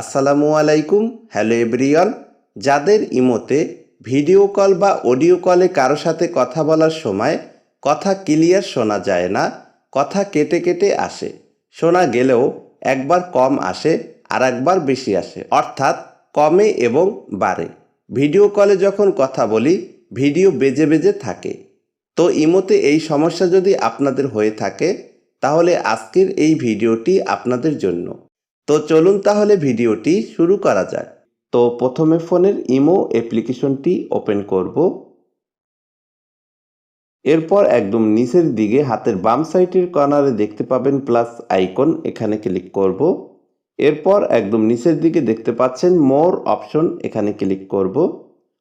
আসসালামু আলাইকুম, hello everyone. যাদের ইমোতে ভিডিও কল বা অডিও কলে কারও সাথে কথা বলার সময় কথা ক্লিয়ার শোনা যায় না, কথা কেটে কেটে আসে। শোনা গেলেও একবার কম আসে আর একবার বেশি আসে, অর্থাৎ কমে এবং বাড়ে। ভিডিও কলে যখন কথা বলি, ভিডিও বেজে বেজে থাকে। তো ইমোতে এই সমস্যা যদি আপনাদের হয়ে থাকে, তাহলে আজকের এই ভিডিওটি আপনাদের জন্য। তো চলুন তাহলে ভিডিওটি শুরু করা যাক। তো প্রথমে ফোনের ইমো অ্যাপ্লিকেশনটি ওপেন করব। এরপর একদম নিচের দিকে হাতের বাম সাইডের কর্নারে দেখতে পাবেন প্লাস আইকন, এখানে ক্লিক করব। এরপর একদম নিচের দিকে দেখতে পাচ্ছেন মোর অপশন, এখানে ক্লিক করব।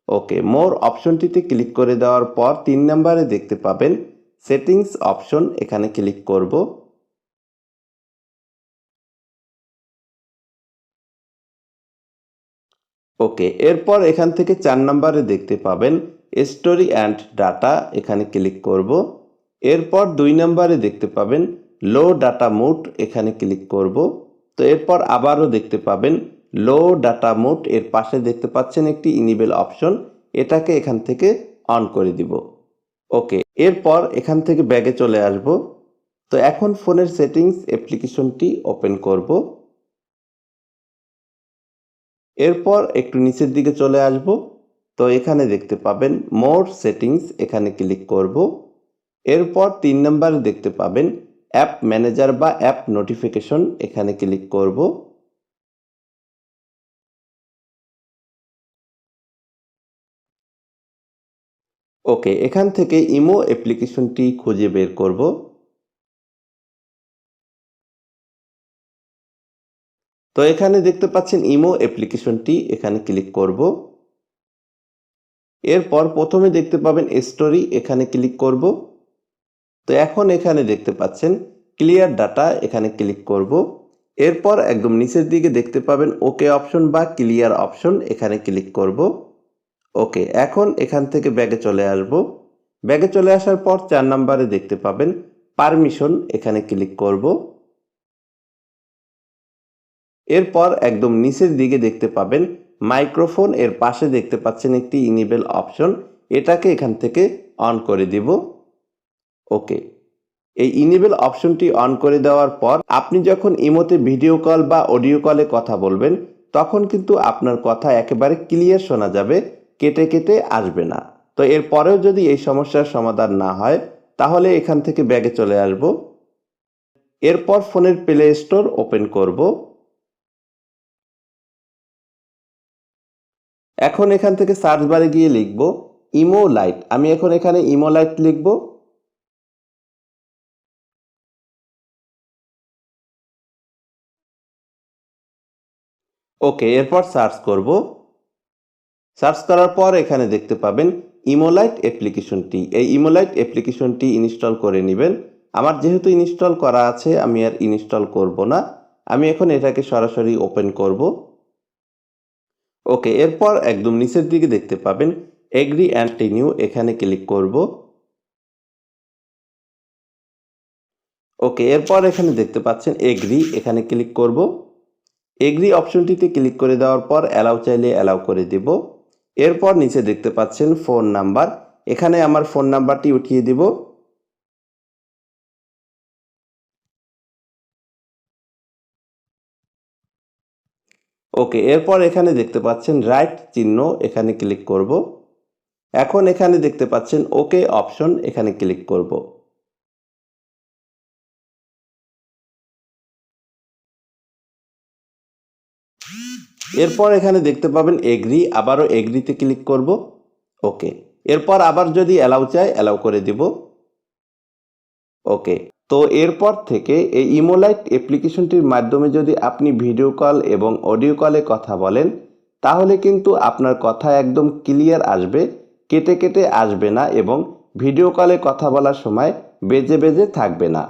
ওকে, মোর অপশনটিতে ক্লিক করে দেওয়ার পর তিন নম্বরে দেখতে পাবেন সেটিংস অপশন, এখানে ক্লিক করব। ওকে, এরপর এখান থেকে চার নম্বরে দেখতে পাবেন স্টোরি অ্যান্ড ডাটা এখানে ক্লিক করব। এরপর দুই নম্বরে দেখতে পাবেন লো ডাটা মোড এখানে ক্লিক করব। তো এরপর আবারও দেখতে পাবেন লো ডাটা মোড এর পাশে দেখতে পাচ্ছেন একটি ইনিবেল অপশন এটাকে এখান থেকে অন করে দিব। ওকে, এরপর এখান থেকে ব্যাগে চলে আসব। তো এখন ফোনের সেটিংস অ্যাপ্লিকেশনটি ওপেন করব। এরপর একটু নিচের দিকে চলে আসব। তো এখানে দেখতে পাবেন মোর সেটিংস, এখানে ক্লিক করব। এরপর তিন নম্বরে দেখতে পাবেন অ্যাপ ম্যানেজার বা অ্যাপ নোটিফিকেশন, এখানে ক্লিক করব। ওকে, এখান থেকে ইমো অ্যাপ্লিকেশনটি খুঁজে বের করব। তো এখানে দেখতে পাচ্ছেন ইমো অ্যাপ্লিকেশনটি এখানে ক্লিক করব। এরপর প্রথমে দেখতে পাবেন স্টোরি এখানে ক্লিক করব। তো এখন এখানে দেখতে পাচ্ছেন ক্লিয়ার ডাটা এখানে ক্লিক করব। এরপর একদম নিচের দিকে দেখতে পাবেন ওকে অপশন বা ক্লিয়ার অপশন এখানে ক্লিক করব। ওকে এখন এখান থেকে ব্যাগে চলে আসব। ব্যাগে চলে আসার পর চার নাম্বারে দেখতে পাবেন পারমিশন এখানে ক্লিক করব। এরপর একদম নিচের দিকে দেখতে পাবেন মাইক্রোফোন, এর পাশে দেখতে পাচ্ছেন একটি ইনিবেল অপশন এটাকে এখান থেকে অন করে দিব। ওকে এই ইনিবেল অপশনটি অন করে দেওয়ার পর আপনি যখন ইমোতে ভিডিও কল বা অডিও কলে কথা বলবেন, তখন কিন্তু আপনার কথা একেবারে ক্লিয়ার শোনা যাবে, কেটে কেটে আসবে না। তো এরপরেও যদি এই সমস্যার সমাধান না হয়, তাহলে এখান থেকে ব্যাগে চলে আসব। এরপর ফোনের প্লে স্টোর ওপেন করব। এখন এখান থেকে সার্চ বারে গিয়ে লিখব ইমো লাইট। আমি এখন এখানে ইমো লাইট লিখব। ওকে, এরপর সার্চ করব। সার্চ করার পর এখানে দেখতে পাবেন ইমোলাইট অ্যাপ্লিকেশনটি। এই ইমোলাইট অ্যাপ্লিকেশনটি ইনস্টল করে নেবেন। আমার যেহেতু ইনস্টল করা আছে, আমি আর ইনস্টল করব না। আমি এখন এটাকে সরাসরি ওপেন করব। ওকে, এরপর একদম নিচের দিকে দেখতে পাবেন এগ্রি অ্যান্ড টিনিউ এখানে ক্লিক করব। ওকে, এরপর এখানে দেখতে পাচ্ছেন এগ্রি এখানে ক্লিক করব। এগ্রি অপশনটিতে ক্লিক করে দেওয়ার পর অ্যালাউ চাইলে অ্যালাউ করে দিব। এরপর নিচে দেখতে পাচ্ছেন ফোন নাম্বার এখানে আমার ফোন নাম্বারটি উঠিয়ে দিব। ওকে, এরপর এখানে দেখতে পাচ্ছেন রাইট চিহ্ন, এখানে ক্লিক করব। এখন এখানে দেখতে পাচ্ছেন ওকে অপশন এখানে ক্লিক করব। এরপর এখানে দেখতে পাবেন এগ্রি আবারও এগ্রিতে ক্লিক করব। ওকে এরপর আবার যদি অ্যালাউ চাই অ্যালাউ করে দিব। ওকে তো এরপর থেকে এই ইমোলাইট অ্যাপ্লিকেশনটির মাধ্যমে যদি আপনি ভিডিও কল এবং অডিও কলে কথা বলেন, তাহলে কিন্তু আপনার কথা একদম ক্লিয়ার আসবে, কেটে কেটে আসবে না এবং ভিডিও কলে কথা বলার সময় বেজে বেজে থাকবে না।